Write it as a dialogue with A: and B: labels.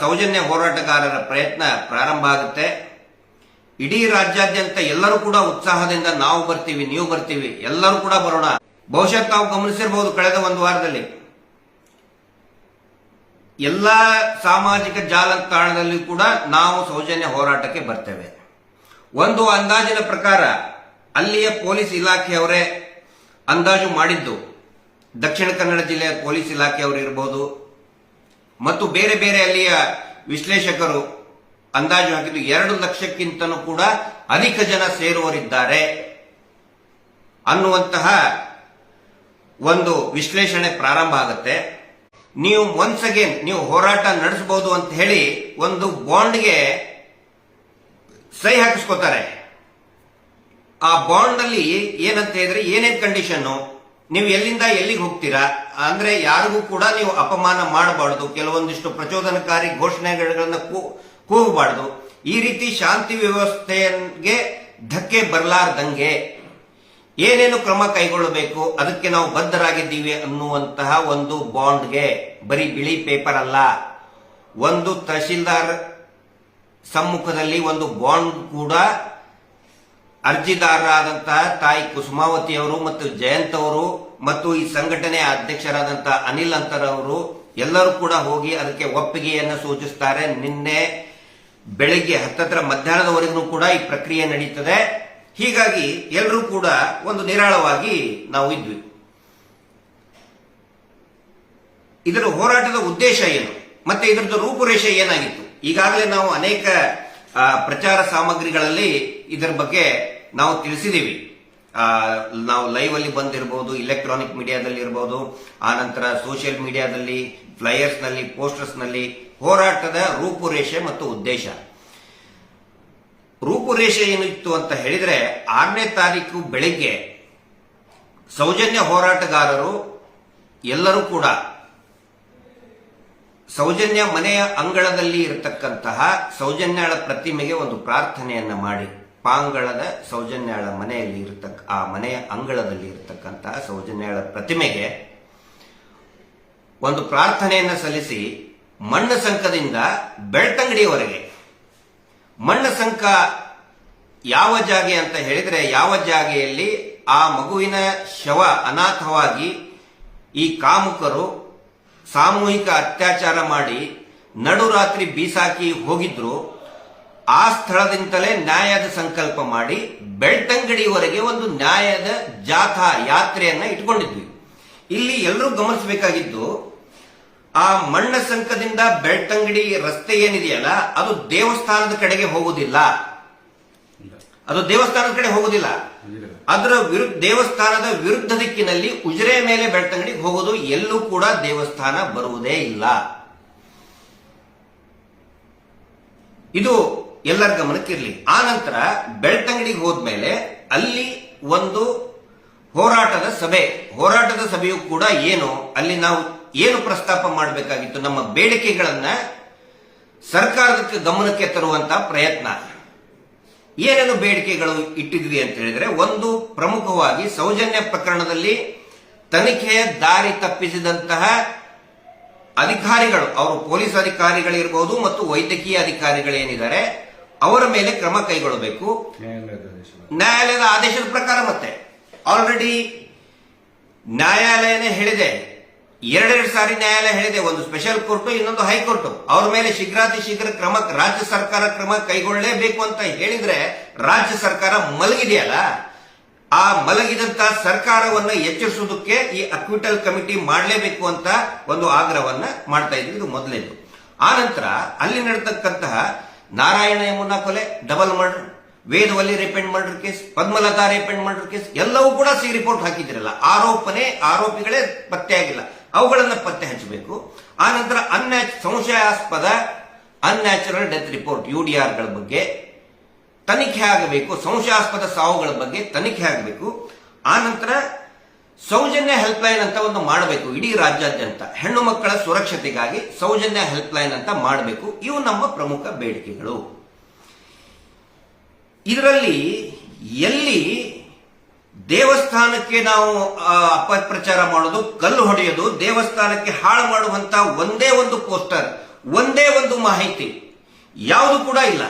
A: ಸೌಜನ್ಯ ಹೋರಾಟಗಾರರ ಪ್ರಯತ್ನ ಪ್ರಾರಂಭ ಆಗುತ್ತೆ. ಇಡೀ ರಾಜ್ಯಾದ್ಯಂತ ಎಲ್ಲರೂ ಕೂಡ ಉತ್ಸಾಹದಿಂದ ನಾವು ಬರ್ತೀವಿ, ನೀವು ಬರ್ತೀವಿ, ಎಲ್ಲರೂ ಕೂಡ ಬರೋಣ. ಬಹುಶಃ ತಾವು ಗಮನಿಸಿರಬಹುದು ಕಳೆದ ಒಂದು ವಾರದಲ್ಲಿ. ಎಲ್ಲ ಸಾಮಾಜಿಕ ಜಾಲತಾಣದಲ್ಲಿ ಕೂಡ ನಾವು ಸೌಜನ್ಯ ಹೋರಾಟಕ್ಕೆ ಬರ್ತೇವೆ. ಒಂದು ಅಂದಾಜಿನ ಪ್ರಕಾರ ಅಲ್ಲಿಯ ಪೊಲೀಸ್ ಇಲಾಖೆಯವರೇ ಅಂದಾಜು ಮಾಡಿದ್ದು. ದಕ್ಷಿಣ ಕನ್ನಡ ಜಿಲ್ಲೆಯ ಪೊಲೀಸ್ ಇಲಾಖೆಯವರು ಇರಬಹುದು ಮತ್ತು ಬೇರೆ ಬೇರೆ ಅಲ್ಲಿಯ ವಿಶ್ಲೇಷಕರು ಅಂದಾಜು ಹಾಕಿದ್ದು ಎರಡು ಲಕ್ಷಕ್ಕಿಂತನೂ ಕೂಡ ಅಧಿಕ ಜನ ಸೇರುವರಿದ್ದಾರೆ ಅನ್ನುವಂತಹ ಒಂದು ವಿಶ್ಲೇಷಣೆ ಪ್ರಾರಂಭ ಆಗುತ್ತೆ. ನೀವು ಒನ್ಸ್ ಅಗೇನ್ ನೀವು ಹೋರಾಟ ನಡೆಸಬಹುದು ಅಂತ ಹೇಳಿ ಒಂದು ಬಾಂಡ್ಗೆ ಸಹಿ ಹಾಕಿಸ್ಕೋತಾರೆ. ಆ ಬಾಂಡ್ ಅಲ್ಲಿ ಏನಂತ ಹೇಳಿದ್ರೆ ಏನೇನು ಕಂಡೀಷನ್ ನೀವು ಎಲ್ಲಿಂದ ಎಲ್ಲಿಗೆ ಹೋಗ್ತೀರಾ? ಅಂದ್ರೆ ಯಾರಿಗೂ ಕೂಡ ನೀವು ಅಪಮಾನ ಮಾಡಬಾರ್ದು. ಕೆಲವೊಂದಿಷ್ಟು ಪ್ರಚೋದನಕಾರಿ ಘೋಷಣೆಗಳನ್ನ ಕೂಗಬಾರ್ದು. ಈ ರೀತಿ ಶಾಂತಿ ವ್ಯವಸ್ಥೆಗೆ ಧಕ್ಕೆ ಬರಲಾರ್ದಂಗೆ ಏನೇನು ಕ್ರಮ ಕೈಗೊಳ್ಳಬೇಕು, ಅದಕ್ಕೆ ನಾವು ಬದ್ಧರಾಗಿದ್ದೀವಿ ಅನ್ನುವಂತಹ ಒಂದು ಬಾಂಡ್ಗೆ ಬರೀ ಬಿಳಿ ಪೇಪರ್ ಅಲ್ಲ. ಒಂದು ತಹಶೀಲ್ದಾರ್ ಸಮ್ಮುಖದಲ್ಲಿ ಒಂದು ಬಾಂಡ್ ಕೂಡ ಅರ್ಜಿದಾರರಾದಂತಹ ತಾಯಿ ಕುಸುಮಾವತಿ ಅವರು ಮತ್ತು ಜಯಂತ್ ಅವರು ಮತ್ತು ಈ ಸಂಘಟನೆಯ ಅಧ್ಯಕ್ಷರಾದಂತಹ ಅನಿಲ್ ಅಂತರ್ ಅವರು ಎಲ್ಲರೂ ಕೂಡ ಹೋಗಿ ಅದಕ್ಕೆ ಒಪ್ಪಿಗೆಯನ್ನು ಸೂಚಿಸುತ್ತಾರೆ ನಿನ್ನೆ ಬೆಳಿಗ್ಗೆ ಹತ್ತತ್ರ ಮಧ್ಯಾಹ್ನದವರೆಗೂ ಕೂಡ ಈ ಪ್ರಕ್ರಿಯೆ ನಡೀತದೆ. ಹೀಗಾಗಿ ಎಲ್ಲರೂ ಕೂಡ ಒಂದು ನಿರಾಳವಾಗಿ ನಾವು ಇದ್ವಿ. ಇದರ ಹೋರಾಟದ ಉದ್ದೇಶ ಏನು? ಮತ್ತೆ ಇದರದ್ದು ರೂಪುರೇಷೆ ಏನಾಗಿತ್ತು? ಈಗಾಗಲೇ ನಾವು ಅನೇಕ ಪ್ರಚಾರ ಸಾಮಗ್ರಿಗಳಲ್ಲಿ ಇದರ ಬಗ್ಗೆ ನಾವು ತಿಳಿಸಿದ್ದೀವಿ ನಾವು ಲೈವ್ ಅಲ್ಲಿ ಬಂದಿರಬಹುದು ಇಲೆಕ್ಟ್ರಾನಿಕ್ ಮೀಡಿಯಾದಲ್ಲಿ ಇರಬಹುದು ಆನಂತರ ಸೋಷಿಯಲ್ ಮೀಡಿಯಾದಲ್ಲಿ ಫ್ಲೈಯರ್ಸ್ನಲ್ಲಿ ಪೋಸ್ಟರ್ಸ್ನಲ್ಲಿ ಹೋರಾಟದ ರೂಪುರೇಷೆ ಮತ್ತು ಉದ್ದೇಶ. ರೂಪುರೇಷೆ ಏನಿತ್ತು ಅಂತ ಹೇಳಿದ್ರೆ ಆರನೇ ತಾರೀಕು ಬೆಳಿಗ್ಗೆ ಸೌಜನ್ಯ ಹೋರಾಟಗಾರರು ಎಲ್ಲರೂ ಕೂಡ ಸೌಜನ್ಯ ಮನೆಯ ಅಂಗಳದಲ್ಲಿ ಇರತಕ್ಕಂತಹ ಸೌಜನ್ಯಳ ಪ್ರತಿಮೆಗೆ ಒಂದು ಪ್ರಾರ್ಥನೆಯನ್ನ ಮಾಡಿ. ಪಾಂಗಳದ ಸೌಜನ್ಯಾಳ ಮನೆಯಲ್ಲಿ ಇರತಕ್ಕ, ಆ ಮನೆಯ ಅಂಗಳದಲ್ಲಿ ಇರತಕ್ಕಂತಹ ಸೌಜನ್ಯಾಳ ಪ್ರತಿಮೆಗೆ ಒಂದು ಪ್ರಾರ್ಥನೆಯನ್ನು ಸಲ್ಲಿಸಿ ಮಣ್ಣ ಸಂಕದಿಂದ ಬೆಳ್ತಂಗಡಿಯವರೆಗೆ, ಮಣ್ಣ ಸಂಕ ಯಾವ ಜಾಗೆ ಅಂತ ಹೇಳಿದ್ರೆ ಯಾವ ಜಾಗೆಯಲ್ಲಿ ಆ ಮಗುವಿನ ಶವ ಅನಾಥವಾಗಿ ಈ ಕಾಮುಕರು ಸಾಮೂಹಿಕ ಅತ್ಯಾಚಾರ ಮಾಡಿ ನಡುರಾತ್ರಿ ಬೀಸಾಕಿ ಹೋಗಿದ್ರು ಆ ಸ್ಥಳದಿಂದಲೇ ನ್ಯಾಯದ ಸಂಕಲ್ಪ ಮಾಡಿ ಬೆಳ್ತಂಗಡಿವರೆಗೆ ಒಂದು ನ್ಯಾಯದ ಜಾಥಾ ಯಾತ್ರೆಯನ್ನ ಇಟ್ಕೊಂಡಿದ್ವಿ. ಇಲ್ಲಿ ಎಲ್ಲರೂ ಗಮನಿಸಬೇಕಾಗಿದ್ದು, ಆ ಮಣ್ಣ ಸಂಕದಿಂದ ಬೆಳ್ತಂಗಡಿ ರಸ್ತೆ ಏನಿದೆಯಲ್ಲ, ಅದು ದೇವಸ್ಥಾನದ ಕಡೆಗೆ ಹೋಗುವುದಿಲ್ಲ. ಅದು ದೇವಸ್ಥಾನದ ಕಡೆ ಹೋಗುವುದಿಲ್ಲ. ಅದರ ವಿರುದ್ಧ, ದೇವಸ್ಥಾನದ ವಿರುದ್ಧ ದಿಕ್ಕಿನಲ್ಲಿ ಉಜಿರೆ ಮೇಲೆ ಬೆಳ್ತಂಗಡಿಗೆ ಹೋಗೋದು, ಎಲ್ಲೂ ಕೂಡ ದೇವಸ್ಥಾನ ಬರುವುದೇ ಇಲ್ಲ. ಇದು ಎಲ್ಲರ ಗಮನಕ್ಕಿರಲಿ ಆ ನಂತರ ಬೆಳ್ತಂಗಡಿಗೆ ಹೋದ್ಮೇಲೆ ಅಲ್ಲಿ ಒಂದು ಹೋರಾಟದ ಸಭೆ. ಹೋರಾಟದ ಸಭೆಯು ಕೂಡ ಏನು? ಅಲ್ಲಿ ನಾವು ಏನು ಪ್ರಸ್ತಾಪ ಮಾಡಬೇಕಾಗಿತ್ತು? ನಮ್ಮ ಬೇಡಿಕೆಗಳನ್ನ ಸರ್ಕಾರಕ್ಕೆ ಗಮನಕ್ಕೆ ತರುವಂತ ಪ್ರಯತ್ನ. ಏನೇನು ಬೇಡಿಕೆಗಳು ಇಟ್ಟಿದ್ವಿ ಅಂತ ಹೇಳಿದ್ರೆ, ಒಂದು ಪ್ರಮುಖವಾಗಿ ಸೌಜನ್ಯ ಪ್ರಕರಣದಲ್ಲಿ ತನಿಖೆಯ ದಾರಿ ತಪ್ಪಿಸಿದಂತಹ ಅಧಿಕಾರಿಗಳು, ಅವರು ಪೊಲೀಸ್ ಅಧಿಕಾರಿಗಳಿರಬಹುದು ಮತ್ತು ವೈದ್ಯಕೀಯ ಅಧಿಕಾರಿಗಳೇನಿದ್ದಾರೆ ಅವರ ಮೇಲೆ ಕ್ರಮ ಕೈಗೊಳ್ಳಬೇಕು.
B: ನ್ಯಾಯಾಲಯದ
A: ಆದೇಶದ ಪ್ರಕಾರ ಮತ್ತೆ. ಆಲ್ರೆಡಿ ನ್ಯಾಯಾಲಯನೇ ಹೇಳಿದೆ. ಎರಡೆರಡು ಸಾರಿ ನ್ಯಾಯಾಲಯ ಹೇಳಿದೆ. ಒಂದು ಸ್ಪೆಷಲ್ ಕೋರ್ಟ್ ಇನ್ನೊಂದು ಹೈಕೋರ್ಟ್ ಅವ್ರ ಮೇಲೆ ಶೀಘ್ರಾತಿ ಶೀಘ್ರ ಕ್ರಮ ರಾಜ್ಯ ಸರ್ಕಾರ ಕ್ರಮ ಕೈಗೊಳ್ಳಲೇಬೇಕು ಅಂತ ಹೇಳಿದ್ರೆ ರಾಜ್ಯ ಸರ್ಕಾರ ಮಲಗಿದೆಯಲ್ಲ? ಆ ಮಲಗಿದಂತ ಸರ್ಕಾರವನ್ನ ಎಚ್ಚರಿಸುವುದಕ್ಕೆ ಈ ಅಕ್ವಿಟಲ್ ಕಮಿಟಿ ಮಾಡಲೇಬೇಕು ಅಂತ ಒಂದು ಆಗ್ರಹವನ್ನ ಮಾಡ್ತಾ ಇದ್ವಿ ಇದು ಮೊದಲೇದು. ಆ ನಂತರ ಅಲ್ಲಿ ನಡೆತಕ್ಕಂತಹ ನಾರಾಯಣ ಯಮುನಾ ಕೊಲೆ double murder Vedavalli rape and murder case Padmalatha rape and murder case ಎಲ್ಲವೂ ಕೂಡ ಸಿ ರಿಪೋರ್ಟ್ ಹಾಕಿದ್ರಲ್ಲ. ಆರೋಪನೆ, ಆರೋಪಿಗಳೇ ಪತ್ತೆಯಾಗಿಲ್ಲ ಅವುಗಳನ್ನ ಪತ್ತೆ ಹಚ್ಚಬೇಕು ಆ ನಂತರ ಅನ್ಯಾಚ್ ಸಂಶಯಾಸ್ಪದ ಅನ್ಯಾಚುರಲ್ ಡೆತ್ ರಿಪೋರ್ಟ್ ಯುಡಿಆರ್ಗಳ ಬಗ್ಗೆ, ತನಿಖೆ ಆಗಬೇಕು, ಸಂಶಯಾಸ್ಪದ ಸಾವುಗಳ ಬಗ್ಗೆ ತನಿಖೆ ಆಗಬೇಕು. ಆ ನಂತರ ಸೌಜನ್ಯ ಹೆಲ್ಪ್ ಲೈನ್ ಅಂತ ಒಂದು ಮಾಡಬೇಕು ಇಡೀ ರಾಜ್ಯಾದ್ಯಂತ. ಹೆಣ್ಣು ಮಕ್ಕಳ ಸುರಕ್ಷತೆಗಾಗಿ ಸೌಜನ್ಯ ಹೆಲ್ಪ್ ಲೈನ್ ಅಂತ ಮಾಡಬೇಕು. ಇವು ನಮ್ಮ ಪ್ರಮುಖ ಬೇಡಿಕೆಗಳು. ಇದರಲ್ಲಿ ಎಲ್ಲಿ ದೇವಸ್ಥಾನಕ್ಕೆ ನಾವು ಅಪಪ್ರಚಾರ ಮಾಡೋದು, ಕಲ್ಲು ಹೊಡೆಯೋದು, ದೇವಸ್ಥಾನಕ್ಕೆ ಹಾಳು ಮಾಡುವಂತ ಒಂದೇ ಒಂದು ಪೋಸ್ಟರ್, ಒಂದೇ ಒಂದು ಮಾಹಿತಿ ಯಾವುದು ಕೂಡ ಇಲ್ಲ.